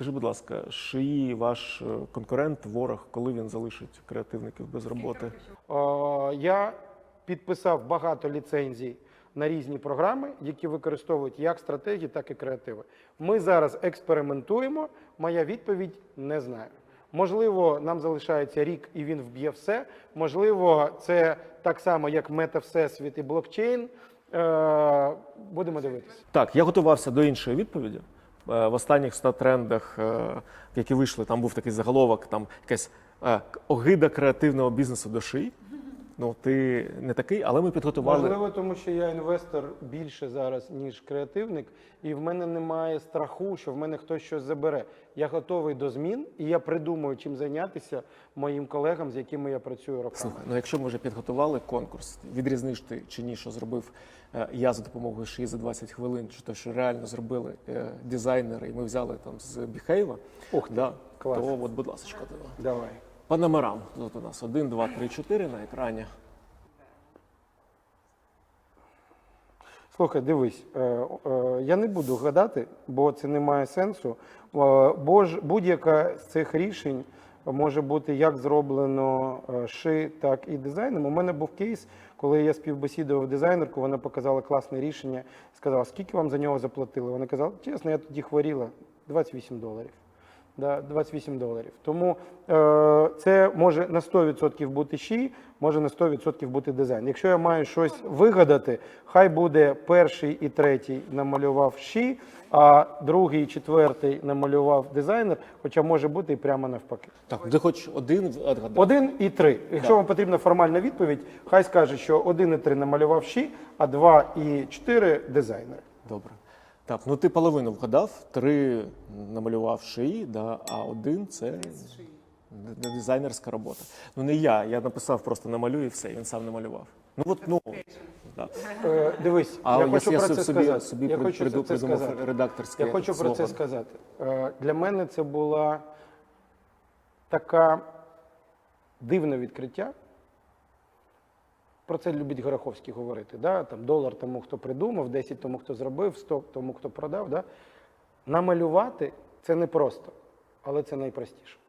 Скажи, будь ласка, шиї ваш е, конкурент, ворог, коли він залишить креативників без роботи? Я підписав багато ліцензій на різні програми, які використовують як стратегії, так і креативи. Ми зараз експериментуємо. Моя відповідь не знаю. Можливо, нам залишається рік і він вб'є все. Можливо, це так само, як мета всесвіт і блокчейн. Е, Будемо дивитися. Так, я готувався до іншої відповіді. Е, В останніх 100 трендах, е, які вийшли, там був такий заголовок, там якась е, огида креативного бізнесу до шиї. Ну, ти не такий, але ми підготували. Можливо, тому що я інвестор більше зараз, ніж креативник, і в мене немає страху, що в мене хтось щось забере. Я готовий до змін, і я придумаю, чим зайнятися моїм колегам, з якими я працюю роками. Слухай, ну якщо ми вже підготували конкурс, відрізниш ти чи ні, що зробив е, я за допомогою шиї за 20 хвилин, чи то, що реально зробили е, дизайнери, і ми взяли там з Біхейва, Ух да, клас. то от, будь ласка, Давай. По номерам. Тут у нас 1, 2, 3, 4 на екрані. Слухай, дивись, е, е, я не буду гадати, бо це не має сенсу. Е, Бо ж будь-яка з цих рішень може бути як зроблено ши, так і дизайном. У мене був кейс, коли я співбесідував дизайнерку, вона показала класне рішення, сказала, скільки вам за нього заплатили. Вона казала, чесно, я тоді хворіла 28 доларів. Да, 28 доларів. Тому е, це може на 100% бути щі, може на 100% бути дизайн. Якщо я маю щось вигадати, хай буде перший і третій намалював щі, а другий і четвертий намалював дизайнер, хоча може бути і прямо навпаки. Так, ти хоч один відгадав? Один і три. Якщо вам потрібна формальна відповідь, хай скаже, що один і три намалював щі, а два і чотири дизайнер. Добре. Так, ну ти половину вгадав, три намалював шиї, да, а один це дизайнерська робота. Ну не я, я написав просто намалюй і все, він сам намалював. Ну от, ну, да. Е, дивись, А я я, хочу я про це собі, сказати. собі я при- хочу приду- це придумав сказати. редакторське Я хочу про це сказати. Е, Для мене це була така дивне відкриття. Про це любить Гороховський говорити. Да? Там долар тому, хто придумав, 10 тому, хто зробив, 100 тому, хто продав. Да? Намалювати це непросто, але це найпростіше.